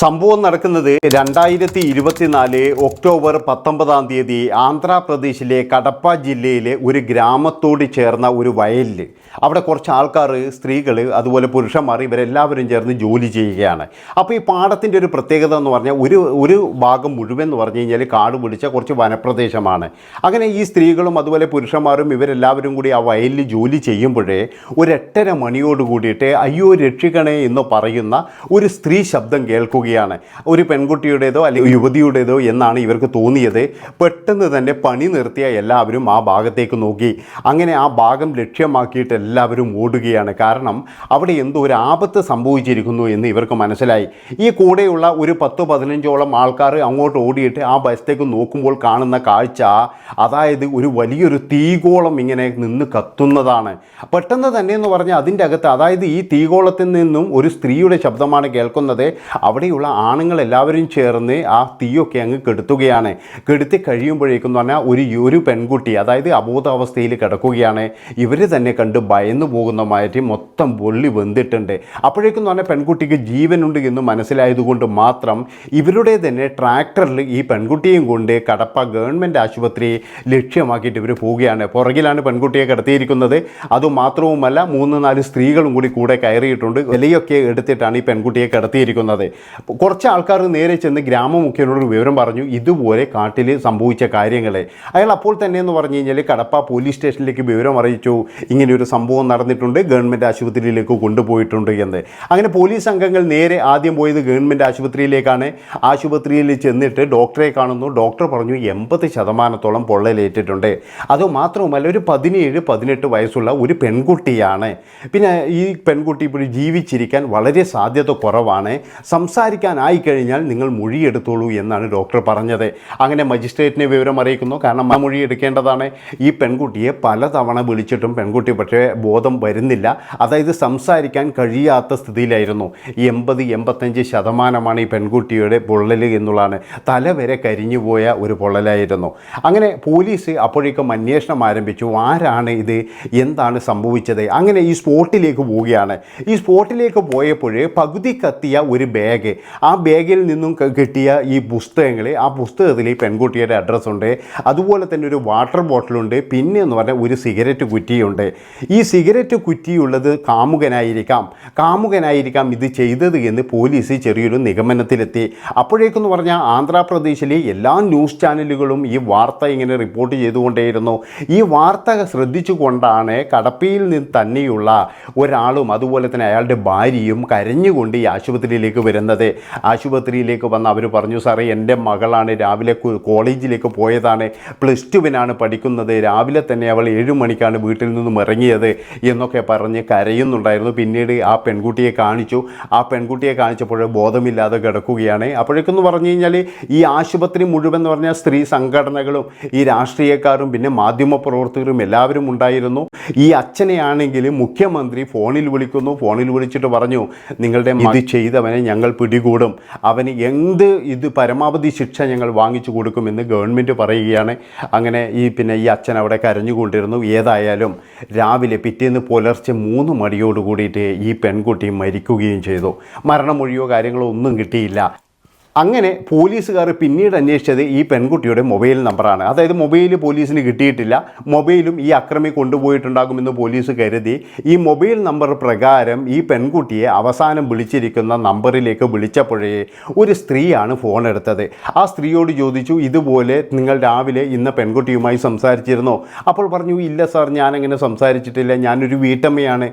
സംഭവം നടക്കുന്നത് രണ്ടായിരത്തി ഇരുപത്തിനാല് ഒക്ടോബർ പത്തൊമ്പതാം തീയതി ആന്ധ്രാപ്രദേശിലെ കടപ്പ ജില്ലയിലെ ഒരു ഗ്രാമത്തോട് ചേർന്ന ഒരു വയലിൽ. അവിടെ കുറച്ച് ആൾക്കാർ സ്ത്രീകൾ അതുപോലെ പുരുഷന്മാർ ഇവരെല്ലാവരും ചേർന്ന് ജോലി ചെയ്യുകയാണ്. അപ്പോൾ ഈ പാടത്തിന്റെ ഒരു പ്രത്യേകത എന്ന് പറഞ്ഞാൽ ഒരു ഒരു ഭാഗം മുഴുവൻ എന്ന് പറഞ്ഞു കഴിഞ്ഞാൽ കാട് പിടിച്ച കുറച്ച് വനപ്രദേശമാണ്. അങ്ങനെ ഈ സ്ത്രീകളും അതുപോലെ പുരുഷന്മാരും ഇവരെല്ലാവരും കൂടി ആ വയലിൽ ജോലി ചെയ്യുമ്പോഴേ ഒരു എട്ടര മണിയോട് കൂടിയിട്ട് അയ്യോ രക്ഷിക്കണേ എന്ന് പറയുന്ന ഒരു സ്ത്രീ ശബ്ദം കേൾക്കുകയാണ് ഒരു പെൺകുട്ടിയുടേതോ അല്ലെങ്കിൽ യുവതിയുടേതോ എന്നാണ് ഇവർക്ക് തോന്നിയത്. പെട്ടെന്ന് തന്നെ പണി നിർത്തിയ എല്ലാവരും ആ ഭാഗത്തേക്ക് നോക്കി. അങ്ങനെ ആ ഭാഗം ലക്ഷ്യമാക്കിയിട്ട് എല്ലാവരും ഓടുകയാണ്. കാരണം അവിടെ എന്തോ ഒരു ആപത്ത് സംഭവിച്ചിരിക്കുന്നു എന്ന് ഇവർക്ക് മനസ്സിലായി. ഈ കൂടെയുള്ള ഒരു പത്ത് പതിനഞ്ചോളം ആൾക്കാർ അങ്ങോട്ട് ഓടിയിട്ട് ആ ബസ്സിലേക്ക് നോക്കുമ്പോൾ കാണുന്ന കാഴ്ച അതായത് ഒരു വലിയൊരു തീകോളം ഇങ്ങനെ നിന്ന് കത്തുന്നതാണ്. പെട്ടെന്ന് തന്നെ എന്ന് പറഞ്ഞാൽ അതിന്റെ അകത്ത് അതായത് ഈ തീകോളത്തിൽ നിന്നും ഒരു സ്ത്രീയുടെ ശബ്ദമാണ് കേൾക്കുന്നത്. അവിടെയുള്ള ആണുങ്ങൾ എല്ലാവരും ചേർന്ന് ആ തീയൊക്കെ അങ്ങ് കെടുത്തുകയാണ്. കെടുത്തി കഴിയുമ്പോഴേക്കും എന്ന് പറഞ്ഞാൽ ഒരു ഒരു പെൺകുട്ടി അതായത് അബോധാവസ്ഥയിൽ കിടക്കുകയാണ്. ഇവർ തന്നെ കണ്ട് ഭയന്നു പോകുന്ന മാറ്റി മൊത്തം പൊള്ളി വെന്തിട്ടുണ്ട്. അപ്പോഴേക്കും എന്ന് പറഞ്ഞാൽ പെൺകുട്ടിക്ക് ജീവനുണ്ട് എന്ന് മനസ്സിലായതുകൊണ്ട് മാത്രം ഇവരുടെ തന്നെ ട്രാക്ടറിൽ ഈ പെൺകുട്ടിയും കൊണ്ട് കടപ്പ ഗവൺമെന്റ് ആശുപത്രി ലക്ഷ്യമാക്കിയിട്ട് ഇവർ പോവുകയാണ്. പുറകിലാണ് പെൺകുട്ടിയെ കിടത്തിയിരിക്കുന്നത്. അതുമാത്രവുമല്ല മൂന്ന് നാല് സ്ത്രീകളും കൂടി കൂടെ കയറിയിട്ടുണ്ട്. വിലയൊക്കെ എടുത്തിട്ടാണ് ഈ പെൺകുട്ടിയെ കിടത്തിയിരിക്കുന്നത്. കുറച്ച് ആൾക്കാർ നേരെ ചെന്ന് ഗ്രാമമുഖ്യനോട് വിവരം പറഞ്ഞു ഇതുപോലെ കാട്ടിൽ സംഭവിച്ച കാര്യങ്ങളെ. അയാൾ അപ്പോൾ തന്നെ എന്ന് പറഞ്ഞു കഴിഞ്ഞാൽ കടപ്പ പോലീസ് സ്റ്റേഷനിലേക്ക് വിവരം അറിയിച്ചു. ഇങ്ങനെ ഒരു സംഭവം നടന്നിട്ടുണ്ട് ഗവൺമെന്റ് ആശുപത്രിയിലേക്ക് കൊണ്ടുപോയിട്ടുണ്ട് എന്ന്. അങ്ങനെ പോലീസ് അംഗങ്ങൾ നേരെ ആദ്യം പോയത് ഗവൺമെന്റ് ആശുപത്രിയിലേക്കാണ്. ആശുപത്രിയിൽ ചെന്നിട്ട് ഡോക്ടറെ കാണുന്നു. ഡോക്ടർ പറഞ്ഞു എൺപത് ശതമാനത്തോളം പൊള്ളലേറ്റിട്ടുണ്ട്. അതുമാത്രവുമല്ല ഒരു പതിനേഴ് പതിനെട്ട് വയസ്സുള്ള ഒരു പെൺകുട്ടിയാണ്. പിന്നെ ഈ പെൺകുട്ടി ഇപ്പോൾ ജീവിച്ചിരിക്കാൻ വളരെ സാധ്യത കുറവാണ്. സംസാരിക്കാനായി കഴിഞ്ഞാൽ നിങ്ങൾ മൊഴിയെടുത്തോളൂ എന്നാണ് ഡോക്ടർ പറഞ്ഞത്. അങ്ങനെ മജിസ്ട്രേറ്റിനെ വിവരം അറിയിക്കുന്നു. കാരണം ആ മൊഴി എടുക്കേണ്ടതാണ്. ഈ പെൺകുട്ടിയെ പലതവണ വിളിച്ചിട്ടും പെൺകുട്ടി പക്ഷേ ബോധം വരുന്നില്ല. അതായത് സംസാരിക്കാൻ കഴിയാത്ത സ്ഥിതിയിലായിരുന്നു. എൺപത് എൺപത്തഞ്ച് ശതമാനമാണ് ഈ പെൺകുട്ടിയുടെ പൊള്ളൽ എന്നുള്ളതാണ്. തല വരെ കരിഞ്ഞുപോയ ഒരു പൊള്ളലായിരുന്നു. അങ്ങനെ പോലീസ് അപ്പോഴേക്കും അന്വേഷണം ആരംഭിച്ചു. ആരാണ് ഇത്? എന്താണ് സംഭവിച്ചത്? അങ്ങനെ ഈ സ്പോട്ടിലേക്ക് പോവുകയാണ്. ഈ സ്പോട്ടിലേക്ക് പോയപ്പോൾ പകുതി കത്തിയ ഒരു ബാഗ് ആ ബാഗിൽ നിന്നും കിട്ടിയ ഈ പുസ്തകങ്ങൾ ആ പുസ്തകത്തിൽ ഈ പെൺകുട്ടിയുടെ അഡ്രസ്സ് ഉണ്ട്. അതുപോലെ തന്നെ ഒരു വാട്ടർ ബോട്ടിലുണ്ട് പിന്നെ എന്ന് പറഞ്ഞാൽ ഒരു സിഗരറ്റ് കുറ്റിയുണ്ട്. ഈ സിഗരറ്റ് കുറ്റിയുള്ളത് കാമുകനായിരിക്കാം. കാമുകനായിരിക്കാം ഇത് ചെയ്തത് എന്ന് പോലീസ് ചെറിയൊരു നിഗമനത്തിലെത്തി. അപ്പോഴേക്കെന്ന് പറഞ്ഞാൽ ആന്ധ്രാപ്രദേശിലെ എല്ലാ ന്യൂസ് ചാനലുകളും ഈ വാർത്ത ഇങ്ങനെ റിപ്പോർട്ട് ചെയ്തുകൊണ്ടേയിരുന്നു. ഈ വാർത്ത ശ്രദ്ധിച്ചുകൊണ്ടാണ് കടപ്പയിൽ നിന്ന് തന്നെയുള്ള ഒരാളും അതുപോലെ തന്നെ അയാളുടെ ഭാര്യയും കരഞ്ഞുകൊണ്ട് ഈ ആശുപത്രിയിലേക്ക് വരുന്നത്. ആശുപത്രിയിലേക്ക് വന്ന് അവർ പറഞ്ഞു സാറേ എന്റെ മകളാണ് രാവിലെ കോളേജിലേക്ക് പോയതാണ്. പ്ലസ് ടുവിനാണ് പഠിക്കുന്നത്. രാവിലെ തന്നെ അവൾ ഏഴ് മണിക്കാണ് വീട്ടിൽ നിന്നും ഇറങ്ങിയത് എന്നൊക്കെ പറഞ്ഞ് കരയുന്നുണ്ടായിരുന്നു. പിന്നീട് ആ പെൺകുട്ടിയെ കാണിച്ചു. ആ പെൺകുട്ടിയെ കാണിച്ചപ്പോൾ ബോധമില്ലാതെ കിടക്കുകയാണ്. അപ്പോഴേക്കെന്ന് പറഞ്ഞു കഴിഞ്ഞാൽ ഈ ആശുപത്രി മുഴുവൻ എന്ന് പറഞ്ഞാൽ സ്ത്രീ സംഘടനകളും ഈ രാഷ്ട്രീയക്കാരും പിന്നെ മാധ്യമ പ്രവർത്തകരും എല്ലാവരും ഉണ്ടായിരുന്നു. ഈ അച്ഛനെയാണെങ്കിൽ മുഖ്യമന്ത്രി ഫോണിൽ വിളിക്കുന്നു. ഫോണിൽ വിളിച്ചിട്ട് പറഞ്ഞു നിങ്ങളുടെ ഇത് ചെയ്തവനെ ഞങ്ങൾ പിടികൂടും അവന് എന്ത് ഇത് പരമാവധി ശിക്ഷ ഞങ്ങൾ വാങ്ങിച്ചു കൊടുക്കുമെന്ന് ഗവൺമെന്റ് പറയുകയാണ്. അങ്ങനെ ഈ പിന്നെ ഈ അച്ഛൻ അവിടെ കരഞ്ഞുകൊണ്ടിരുന്നു. ഏതായാലും രാവിലെ പിറ്റേന്ന് പുലർച്ചെ മൂന്ന് മണിയോട് കൂടിയിട്ട് ഈ പെൺകുട്ടി മരിക്കുകയും ചെയ്തു. മരണമൊഴിയോ കാര്യങ്ങളോ ഒന്നും കിട്ടിയില്ല. അങ്ങനെ പോലീസുകാർ പിന്നീട് അന്വേഷിച്ചത് ഈ പെൺകുട്ടിയുടെ മൊബൈൽ നമ്പറാണ്. അതായത് മൊബൈൽ പോലീസിന് കിട്ടിയിട്ടില്ല. മൊബൈലും ഈ അക്രമി കൊണ്ടുപോയിട്ടുണ്ടാകുമെന്ന് പോലീസ് കരുതി. ഈ മൊബൈൽ നമ്പർ പ്രകാരം ഈ പെൺകുട്ടിയെ അവസാനം വിളിച്ചിരിക്കുന്ന നമ്പറിലേക്ക് വിളിച്ചപ്പോഴേ ഒരു സ്ത്രീയാണ് ഫോൺ എടുത്തത്. ആ സ്ത്രീയോട് ചോദിച്ചു ഇതുപോലെ നിങ്ങൾ രാവിലെ ഇന്ന പെൺകുട്ടിയുമായി സംസാരിച്ചിരുന്നോ? അപ്പോൾ പറഞ്ഞു ഇല്ല സാർ ഞാനങ്ങനെ സംസാരിച്ചിട്ടില്ല. ഞാനൊരു വീട്ടമ്മയാണ്.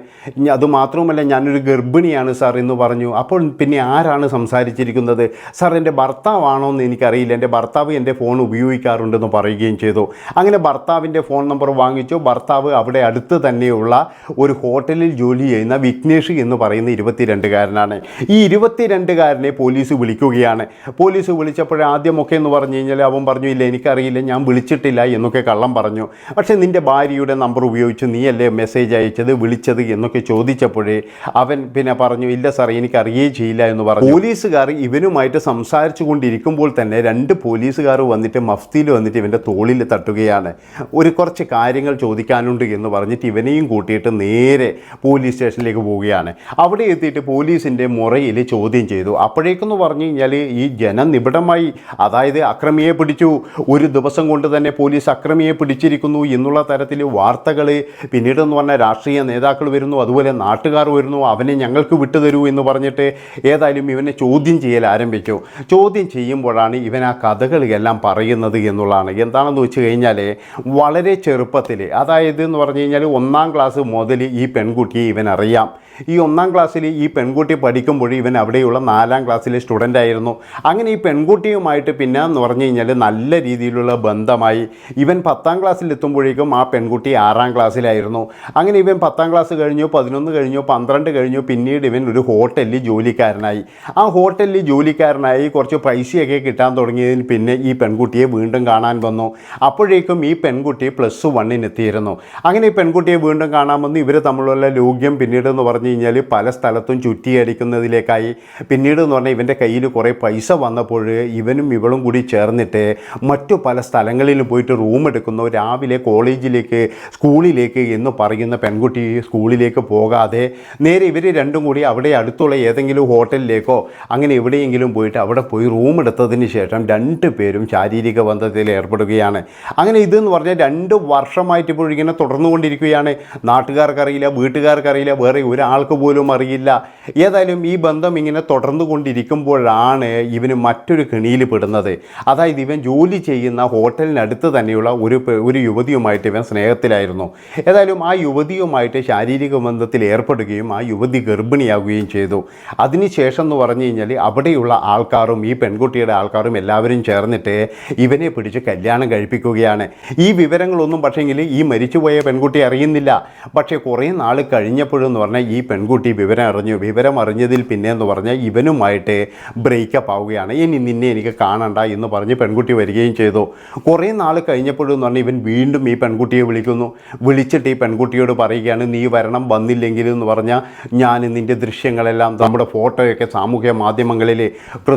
അതുമാത്രവുമല്ല ഞാനൊരു ഗർഭിണിയാണ് സാർ എന്ന് പറഞ്ഞു. അപ്പോൾ പിന്നെ ആരാണ് സംസാരിച്ചിരിക്കുന്നത്? സാർ എന്റെ ഭർത്താവാണോ എന്ന് എനിക്കറിയില്ല. എന്റെ ഭർത്താവ് എന്റെ ഫോൺ ഉപയോഗിക്കാറുണ്ടെന്ന് പറയുകയും ചെയ്തു. അങ്ങനെ ഭർത്താവിന്റെ ഫോൺ നമ്പർ വാങ്ങിച്ചു. ഭർത്താവ് അവിടെ അടുത്ത് തന്നെയുള്ള ഒരു ഹോട്ടലിൽ ജോലി ചെയ്യുന്ന വിഘ്നേഷ് എന്ന് പറയുന്ന ഇരുപത്തിരണ്ടുകാരനാണ്. ഈ ഇരുപത്തിരണ്ടുകാരനെ പോലീസ് വിളിക്കുകയാണ്. പോലീസ് വിളിച്ചപ്പോൾ ആദ്യമൊക്കെ എന്ന് പറഞ്ഞു കഴിഞ്ഞാൽ അവൻ പറഞ്ഞു ഇല്ല എനിക്കറിയില്ല. ഞാൻ വിളിച്ചിട്ടില്ല എന്നൊക്കെ കള്ളം പറഞ്ഞു. പക്ഷേ നിന്റെ ഭാര്യയുടെ നമ്പർ ഉപയോഗിച്ച് നീയല്ലേ മെസ്സേജ് അയച്ചത് വിളിച്ചത്? എന്നൊക്കെ ചോദിച്ചപ്പോഴേ അവൻ പിന്നെ പറഞ്ഞു ഇല്ല സാർ എനിക്ക് അറിയേ ചെയ്യില്ല എന്ന് പറഞ്ഞു. പോലീസുകാർ ഇവനുമായിട്ട് സംസാരിച്ചു കൊണ്ടിരിക്കുമ്പോൾ തന്നെ രണ്ട് പോലീസുകാർ വന്നിട്ട് മഫ്തിയിൽ വന്നിട്ട് ഇവന്റെ തോളിൽ തട്ടുകയാണ്. ഒരു കുറച്ച് കാര്യങ്ങൾ ചോദിക്കാനുണ്ട് എന്ന് പറഞ്ഞിട്ട് ഇവനെയും കൂട്ടിയിട്ട് നേരെ പോലീസ് സ്റ്റേഷനിലേക്ക് പോവുകയാണ്. അവിടെ എത്തിയിട്ട് പോലീസിന്റെ മുറയിൽ ചോദ്യം ചെയ്തു. അപ്പോഴേക്കെന്ന് പറഞ്ഞു കഴിഞ്ഞാൽ ഈ ജനനിബിഡമായി അതായത് അക്രമിയെ പിടിച്ചു ഒരു ദിവസം കൊണ്ട് തന്നെ പോലീസ് അക്രമിയെ പിടിച്ചിരിക്കുന്നു എന്നുള്ള തരത്തിൽ വാർത്തകൾ പിന്നീടെന്ന് പറഞ്ഞാൽ രാഷ്ട്രീയ നേതാക്കൾ വരുന്നു അതുപോലെ നാട്ടുകാർ വരുന്നു അവനെ ഞങ്ങൾക്ക് വിട്ടുതരൂ എന്ന് പറഞ്ഞിട്ട് ഏതായാലും ഇവനെ ചോദ്യം ചെയ്യൽ ആരംഭിച്ചു. ചോദ്യം ചെയ്യുമ്പോഴാണ് ഇവൻ ആ കഥകളിയെല്ലാം പറയുന്നത് എന്നുള്ളതാണ്. എന്താണെന്ന് വെച്ച് കഴിഞ്ഞാൽ വളരെ ചെറുപ്പത്തിൽ അതായത് എന്ന് പറഞ്ഞു കഴിഞ്ഞാൽ ഒന്നാം ക്ലാസ് മുതൽ ഈ പെൺകുട്ടിയെ ഇവൻ അറിയാം. ഈ ഒന്നാം ക്ലാസ്സിൽ ഈ പെൺകുട്ടി പഠിക്കുമ്പോൾ ഇവൻ അവിടെയുള്ള നാലാം ക്ലാസ്സിലെ സ്റ്റുഡന്റ് ആയിരുന്നു. അങ്ങനെ ഈ പെൺകുട്ടിയുമായിട്ട് പിന്നെ എന്ന് പറഞ്ഞു കഴിഞ്ഞാൽ നല്ല രീതിയിലുള്ള ബന്ധമായി. ഇവൻ പത്താം ക്ലാസ്സിൽ എത്തുമ്പോഴേക്കും ആ പെൺകുട്ടി ആറാം ക്ലാസ്സിലായിരുന്നു. അങ്ങനെ ഇവൻ പത്താം ക്ലാസ് കഴിഞ്ഞു പതിനൊന്ന് കഴിഞ്ഞു പന്ത്രണ്ട് കഴിഞ്ഞു പിന്നീട് ഇവൻ ഒരു ഹോട്ടലിൽ ജോലിക്കാരനായി. ആ ഹോട്ടലിൽ ജോലിക്കാരനായി കുറച്ച് പൈസയൊക്കെ കിട്ടാൻ തുടങ്ങിയതിന് പിന്നെ ഈ പെൺകുട്ടിയെ വീണ്ടും കാണാൻ വന്നു. അപ്പോഴേക്കും ഈ പെൺകുട്ടി പ്ലസ് വണ്ണിനെത്തിയിരുന്നു അങ്ങനെ ഈ പെൺകുട്ടിയെ വീണ്ടും കാണാൻ വന്നു ഇവർ തമ്മിലുള്ള ലോഗ്യം പിന്നീട് എന്ന് പറഞ്ഞു കഴിഞ്ഞാൽ പല സ്ഥലത്തും ചുറ്റിയടിക്കുന്നതിലേക്കായി. പിന്നീട് എന്ന് പറഞ്ഞാൽ ഇവന്റെ കയ്യിൽ കുറേ പൈസ വന്നപ്പോൾ ഇവനും ഇവളും കൂടി ചേർന്നിട്ട് മറ്റു പല സ്ഥലങ്ങളിലും പോയിട്ട് റൂം എടുക്കുന്നു. രാവിലെ കോളേജിലേക്ക് സ്കൂളിലേക്ക് എന്ന് പറയുന്ന പെൺകുട്ടി സ്കൂളിലേക്ക് പോകാതെ നേരെ ഇവർ രണ്ടും കൂടി അവിടെ അടുത്തുള്ള ഏതെങ്കിലും ഹോട്ടലിലേക്കോ അങ്ങനെ എവിടെയെങ്കിലും പോയിട്ട് അവിടെ പോയി റൂം എടുത്തതിന് ശേഷം രണ്ട് പേരും ശാരീരിക ബന്ധത്തിൽ ഏർപ്പെടുകയാണ്. അങ്ങനെ ഇതെന്ന് പറഞ്ഞാൽ രണ്ട് വർഷമായിട്ട് ഇപ്പോൾ ഇങ്ങനെ തുടർന്നുകൊണ്ടിരിക്കുകയാണ്. നാട്ടുകാർക്കറിയില്ല വീട്ടുകാർക്കറിയില്ല വേറെ ഒരാൾക്ക് പോലും അറിയില്ല. ഏതായാലും ഈ ബന്ധം ഇങ്ങനെ തുടർന്നു കൊണ്ടിരിക്കുമ്പോഴാണ് ഇവന് മറ്റൊരു കെണിയിൽ പെടുന്നത്. അതായത് ഇവൻ ജോലി ചെയ്യുന്ന ഹോട്ടലിനടുത്ത് തന്നെയുള്ള ഒരു ഒരു യുവതിയുമായിട്ട് ഇവൻ സ്നേഹത്തിലായിരുന്നു. ഏതായാലും ആ യുവതിയുമായിട്ട് ശാരീരിക ബന്ധത്തിൽ ഏർപ്പെടുകയും ആ യുവതി ഗർഭിണിയാവുകയും ചെയ്തു. അതിനുശേഷം എന്ന് പറഞ്ഞു കഴിഞ്ഞാൽ അവിടെയുള്ള ആൾക്കാരും ഈ പെൺകുട്ടിയുടെ ആൾക്കാരും എല്ലാവരും ചേർന്നിട്ട് ഇവനെ പിടിച്ച് കല്യാണം കഴിപ്പിക്കുകയാണ്. ഈ വിവരങ്ങളൊന്നും പക്ഷേങ്കിൽ ഈ മരിച്ചുപോയ പെൺകുട്ടി അറിയുന്നില്ല. പക്ഷേ കുറേ നാൾ കഴിഞ്ഞപ്പോഴെന്ന് പറഞ്ഞാൽ ഈ പെൺകുട്ടി വിവരം അറിഞ്ഞു. വിവരം അറിഞ്ഞതിൽ പിന്നെ എന്ന് പറഞ്ഞാൽ ഇവനുമായിട്ട് ബ്രേക്കപ്പ് ആവുകയാണ്. ഇനി നിന്നെ എനിക്ക് കാണണ്ട എന്ന് പറഞ്ഞ് പെൺകുട്ടി വരികയും ചെയ്തു. കുറേ നാൾ കഴിഞ്ഞപ്പോഴെന്ന് പറഞ്ഞാൽ ഇവൻ വീണ്ടും ഈ പെൺകുട്ടിയെ വിളിക്കുന്നു. വിളിച്ചിട്ട് ഈ പെൺകുട്ടിയോട് പറയുകയാണ് നീ വരണം വന്നില്ലെങ്കിൽ എന്ന് പറഞ്ഞാൽ ഞാൻ നിന്റെ ദൃശ്യങ്ങളെല്ലാം നമ്മുടെ ഫോട്ടോയൊക്കെ സാമൂഹ്യ മാധ്യമങ്ങളിൽ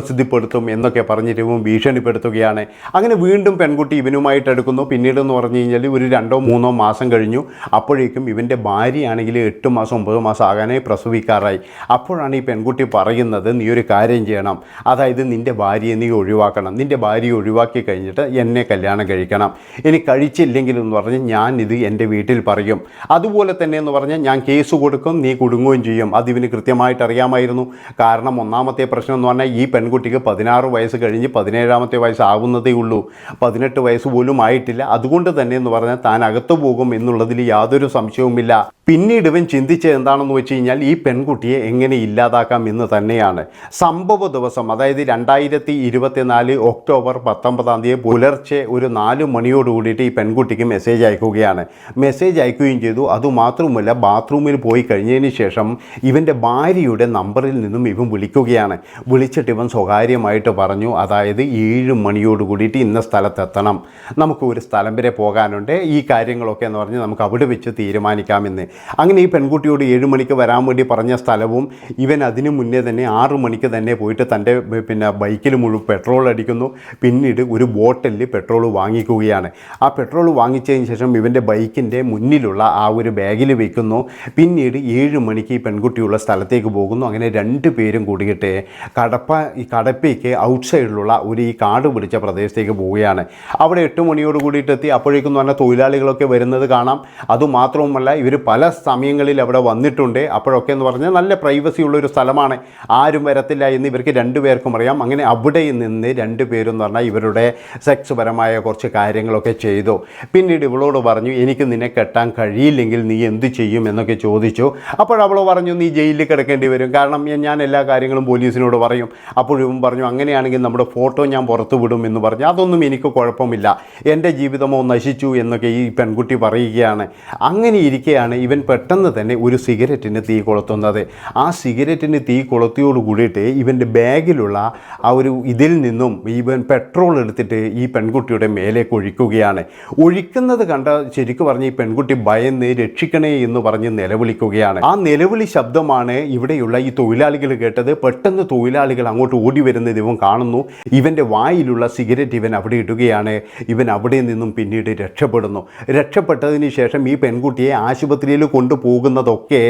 പ്രസിദ്ധിപ്പെടുത്തും എന്നൊക്കെ പറഞ്ഞിട്ട് ഇവൻ ഭീഷണിപ്പെടുത്തുകയാണ്. അങ്ങനെ വീണ്ടും പെൺകുട്ടി ഇവനുമായിട്ട് എടുക്കുന്നു. പിന്നീട് എന്ന് പറഞ്ഞു കഴിഞ്ഞാൽ ഒരു രണ്ടോ മൂന്നോ മാസം കഴിഞ്ഞു. അപ്പോഴേക്കും ഇവന്റെ ഭാര്യയാണെങ്കിൽ എട്ട് മാസം ഒമ്പത് മാസം ആകാനായി പ്രസവിക്കാറായി. അപ്പോഴാണ് ഈ പെൺകുട്ടി പറയുന്നത് നീ ഒരു കാര്യം ചെയ്യണം. അതായത് നിന്റെ ഭാര്യയെ നീ ഒഴിവാക്കണം. നിന്റെ ഭാര്യയെ ഒഴിവാക്കി കഴിഞ്ഞിട്ട് എന്നെ കല്യാണം കഴിക്കണം. ഇനി കഴിച്ചില്ലെങ്കിൽ എന്ന് പറഞ്ഞ് ഞാൻ ഇത് എന്റെ വീട്ടിൽ പറയും. അതുപോലെ തന്നെ എന്ന് പറഞ്ഞാൽ ഞാൻ കേസ് കൊടുക്കും നീ കുടുങ്ങുകയും ചെയ്യും. അതിവിന് കൃത്യമായിട്ട് അറിയാമായിരുന്നു. കാരണം ഒന്നാമത്തെ പ്രശ്നം എന്ന് പറഞ്ഞാൽ ഈ പെൺകുട്ടിക്ക് പതിനാറ് വയസ്സ് കഴിഞ്ഞ് പതിനേഴാമത്തെ വയസ്സാവുന്നതേ ഉള്ളൂ. പതിനെട്ട് വയസ്സ് പോലും ആയിട്ടില്ല. അതുകൊണ്ട് തന്നെ എന്ന് പറഞ്ഞാൽ താൻ അകത്തു പോകും എന്നുള്ളതിൽ യാതൊരു സംശയവുമില്ല. പിന്നീട് ഇവൻ ചിന്തിച്ചത് എന്താണെന്ന് വെച്ച് കഴിഞ്ഞാൽ ഈ പെൺകുട്ടിയെ എങ്ങനെ ഇല്ലാതാക്കാം എന്ന് തന്നെയാണ്. സംഭവ ദിവസം അതായത് രണ്ടായിരത്തി ഇരുപത്തിനാല് ഒക്ടോബർ പത്തൊമ്പതാം തീയതി പുലർച്ചെ ഒരു നാല് മണിയോട് കൂടിയിട്ട് ഈ പെൺകുട്ടിക്ക് മെസ്സേജ് അയക്കുകയാണ്. മെസ്സേജ് അയക്കുകയും ചെയ്തു. അതുമാത്രവുമല്ല ബാത്റൂമിൽ പോയി കഴിഞ്ഞതിന് ശേഷം ഇവന്റെ ഭാര്യയുടെ നമ്പറിൽ നിന്നും ഇവൻ വിളിക്കുകയാണ്. വിളിച്ചിട്ട് ഇവൻ സ്വകാര്യമായിട്ട് പറഞ്ഞു അതായത് ഏഴ് മണിയോട് കൂടിയിട്ട് ഇന്ന സ്ഥലത്തെത്തണം. നമുക്ക് ഒരു സ്ഥലം വരെ പോകാനുണ്ട്. ഈ കാര്യങ്ങളൊക്കെ എന്ന് പറഞ്ഞ് നമുക്ക് അവിടെ വെച്ച് തീരുമാനിക്കാമെന്ന്. അങ്ങനെ ഈ പെൺകുട്ടിയോട് ഏഴ് മണിക്ക് വരാൻ വേണ്ടി പറഞ്ഞ സ്ഥലവും ഇവൻ അതിനു മുന്നേ തന്നെ ആറ് മണിക്ക് തന്നെ പോയിട്ട് തന്റെ പിന്നെ ബൈക്കിൽ മുഴുവൻ പെട്രോൾ അടിക്കുന്നു. പിന്നീട് ഒരു ബോട്ടിൽ പെട്രോൾ വാങ്ങിക്കുകയാണ്. ആ പെട്രോൾ വാങ്ങിച്ചതിന് ശേഷം ഇവന്റെ ബൈക്കിന്റെ മുന്നിലുള്ള ആ ഒരു ബാഗിൽ വെക്കുന്നു. പിന്നീട് ഏഴ് മണിക്ക് ഈ പെൺകുട്ടിയുള്ള സ്ഥലത്തേക്ക് പോകുന്നു. അങ്ങനെ രണ്ട് പേരും കൂടിയിട്ട് കടപ്പ ഈ കടപ്പയ്ക്ക് ഔട്ട് സൈഡിലുള്ള ഒരു ഈ കാട് പിടിച്ച പ്രദേശത്തേക്ക് പോവുകയാണ്. അവിടെ എട്ട് മണിയോട് കൂടിയിട്ട് എത്തി അപ്പോഴേക്കും പറഞ്ഞാൽ തൊഴിലാളികളൊക്കെ വരുന്നത് കാണാം. അതുമാത്രവുമല്ല ഇവർ പല സമയങ്ങളിൽ അവിടെ വന്നിട്ടുണ്ട്. അപ്പോഴൊക്കെ എന്ന് പറഞ്ഞാൽ നല്ല പ്രൈവസി ഉള്ളൊരു സ്ഥലമാണ്. ആരും വരത്തില്ല എന്ന് ഇവർക്ക് രണ്ടുപേർക്കും അറിയാം. അങ്ങനെ അവിടെ നിന്ന് രണ്ട് എന്ന് പറഞ്ഞാൽ ഇവരുടെ സെക്സ് പരമായ കുറച്ച് കാര്യങ്ങളൊക്കെ ചെയ്തു. പിന്നീട് ഇവളോട് പറഞ്ഞു എനിക്ക് നിന്നെ കെട്ടാൻ കഴിയില്ലെങ്കിൽ നീ എന്ത് ചെയ്യും? എന്നൊക്കെ ചോദിച്ചു. അപ്പോൾ അവൾ പറഞ്ഞു നീ ജയിലിൽ കിടക്കേണ്ടി വരും. കാരണം ഞാൻ എല്ലാ കാര്യങ്ങളും പോലീസിനോട് പറയും. അപ്പോഴും പറഞ്ഞു അങ്ങനെയാണെങ്കിൽ നമ്മുടെ ഫോട്ടോ ഞാൻ പുറത്തു വിടും എന്ന് പറഞ്ഞു. അതൊന്നും എനിക്ക് കുഴപ്പമില്ല. എന്റെ ജീവിതമോ നശിച്ചു എന്നൊക്കെ ഈ പെൺകുട്ടി പറയുകയാണ്. അങ്ങനെ ഇരിക്കെയാണ് ഇവൻ പെട്ടെന്ന് തന്നെ ഒരു സിഗരറ്റിന് തീ കൊളുത്തുന്നത്. ആ സിഗരറ്റിന് തീ കൊളുത്തിയോട് കൂടിയിട്ട് ഇവന്റെ ബാഗിലുള്ള ആ ഒരു ഇതിൽ നിന്നും ഇവൻ പെട്രോൾ എടുത്തിട്ട് ഈ പെൺകുട്ടിയുടെ മേലേക്ക് ഒഴിക്കുകയാണ്. ഒഴിക്കുന്നത് കണ്ട ശരിക്കും പറഞ്ഞ് ഈ പെൺകുട്ടി ഭയന്ന് രക്ഷിക്കണേ എന്ന് പറഞ്ഞ് നിലവിളിക്കുകയാണ്. ആ നിലവിളി ശബ്ദമാണ് ഇവിടെയുള്ള ഈ തൊഴിലാളികൾ കേട്ടത്. പെട്ടെന്ന് തൊഴിലാളികൾ അങ്ങോട്ട് ഓടി ഓടി വരുന്നത് ഇവൻ കാണുന്നു. ഇവന്റെ വായിലുള്ള സിഗരറ്റ് ഇവൻ അവിടെ ഇടുകയാണ്. ഇവൻ അവിടെ നിന്നും പിന്നീട് രക്ഷപ്പെടുന്നു. രക്ഷപ്പെട്ടതിന് ശേഷം ഈ പെൺകുട്ടിയെ ആശുപത്രിയിൽ കൊണ്ടുപോകുന്നതൊക്കെ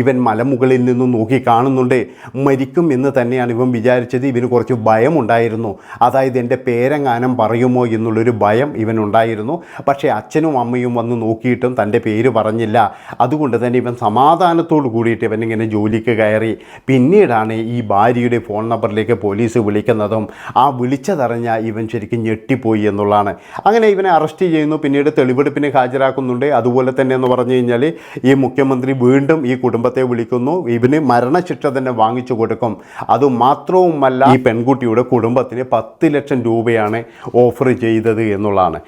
ഇവൻ മലമുകളിൽ നിന്നും നോക്കി കാണുന്നുണ്ട്. മരിക്കും എന്ന് തന്നെയാണ് ഇവൻ വിചാരിച്ചത്. ഇവന് കുറച്ച് ഭയമുണ്ടായിരുന്നു അതായത് എന്റെ പേരെങ്ങാനം പറയുമോ എന്നുള്ളൊരു ഭയം ഇവനുണ്ടായിരുന്നു പക്ഷേ അച്ഛനും അമ്മയും വന്ന് നോക്കിയിട്ടും തന്റെ പേര് പറഞ്ഞില്ല. അതുകൊണ്ട് തന്നെ ഇവൻ സമാധാനത്തോട് കൂടിയിട്ട് ഇങ്ങനെ ജോലിക്ക് കയറി. പിന്നീടാണ് ഈ ഭാര്യയുടെ ഫോൺ നമ്പറിലേക്ക് പോലീസ് വിളിക്കുന്നതും ആ വിളിച്ചതറിഞ്ഞ ഇവൻ ശരിക്കും ഞെട്ടിപ്പോയി എന്നുള്ളതാണ്. അങ്ങനെ ഇവനെ അറസ്റ്റ് ചെയ്യുന്നു. പിന്നീട് തെളിവെടുപ്പിന് ഹാജരാക്കുന്നുണ്ട്. അതുപോലെ തന്നെ എന്ന് പറഞ്ഞു കഴിഞ്ഞാൽ ഈ മുഖ്യമന്ത്രി വീണ്ടും ഈ കുടുംബത്തെ വിളിക്കുന്നു. ഇവന് മരണശിക്ഷ തന്നെ വാങ്ങിച്ചു കൊടുക്കും. അതുമാത്രവുമല്ല ഈ പെൺകുട്ടിയുടെ കുടുംബത്തിന് പത്ത് ലക്ഷം രൂപയാണ് ഓഫർ ചെയ്തത് എന്നുള്ളതാണ്.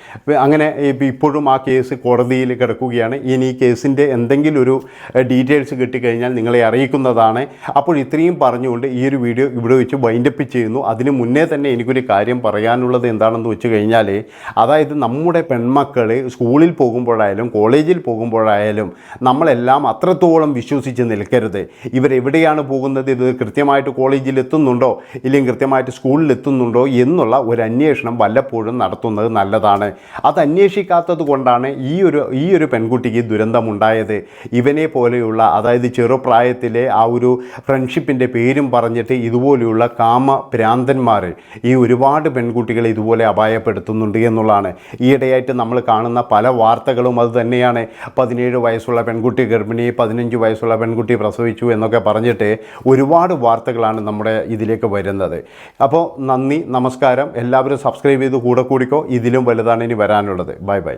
അങ്ങനെ ഇപ്പോഴും ആ കേസ് കോടതിയിൽ കിടക്കുകയാണ്. ഇനി ഈ കേസിന്റെ എന്തെങ്കിലും ഒരു ഡീറ്റെയിൽസ് കിട്ടിക്കഴിഞ്ഞാൽ നിങ്ങളെ അറിയിക്കുന്നതാണ്. അപ്പോൾ ഇത്രയും പറഞ്ഞുകൊണ്ട് ഈ ഒരു വീഡിയോ ഇവിടെ വെച്ച് വൈൻഡപ്പ് ചെയ്യുന്നു അതിന് മുന്നേ തന്നെ എനിക്കൊരു കാര്യം പറയാനുള്ളത് എന്താണെന്ന് വെച്ച് കഴിഞ്ഞാൽ അതായത് നമ്മുടെ പെൺമക്കൾ സ്കൂളിൽ പോകുമ്പോഴായാലും കോളേജിൽ പോകുമ്പോഴായാലും നമ്മളെല്ലാം അത്രത്തോളം വിശ്വസിച്ച് നിൽക്കരുത്. ഇവരെവിടെയാണ് പോകുന്നത്? ഇത് കൃത്യമായിട്ട് കോളേജിൽ എത്തുന്നുണ്ടോ? ഇല്ലെങ്കിൽ കൃത്യമായിട്ട് സ്കൂളിൽ എത്തുന്നുണ്ടോ? എന്നുള്ള ഒരു അന്വേഷണം വല്ലപ്പോഴും നടത്തുന്നത് നല്ലതാണ്. അത് അന്വേഷിക്കാത്തത് കൊണ്ടാണ് ഈ ഒരു ഈ ഒരു പെൺകുട്ടിക്ക് ദുരന്തമുണ്ടായത്. ഇവനെ പോലെയുള്ള അതായത് ചെറുപ്രായത്തിലെ ആ ഒരു ഫ്രണ്ട്ഷിപ്പിന്റെ പേരും പറഞ്ഞിട്ട് ഇതുപോലെയുള്ള കാമ ഭ്രാന്തന്മാർ ഈ ഒരുപാട് പെൺകുട്ടികളെ ഇതുപോലെ അപായപ്പെടുത്തുന്നുണ്ട് എന്നുള്ളതാണ്. ഈയിടെയായിട്ട് നമ്മൾ കാണുന്ന പല വാർത്തകളും അത് തന്നെയാണ്. പതിനേഴ് വയസ്സുള്ള പെൺകുട്ടി ഗർഭിണി പതിനഞ്ച് വയസ്സുള്ള പെൺകുട്ടി പ്രസവിച്ചു എന്നൊക്കെ പറഞ്ഞിട്ട് ഒരുപാട് വാർത്തകളാണ് നമ്മുടെ ഇതിലേക്ക് വരുന്നത്. അപ്പോൾ നന്ദി നമസ്കാരം. എല്ലാവരും സബ്സ്ക്രൈബ് ചെയ്ത് കൂടെ കൂടിക്കോ. ഇതിലും വലുതാണ് ഇനി വരാനുള്ളത്. Bye bye.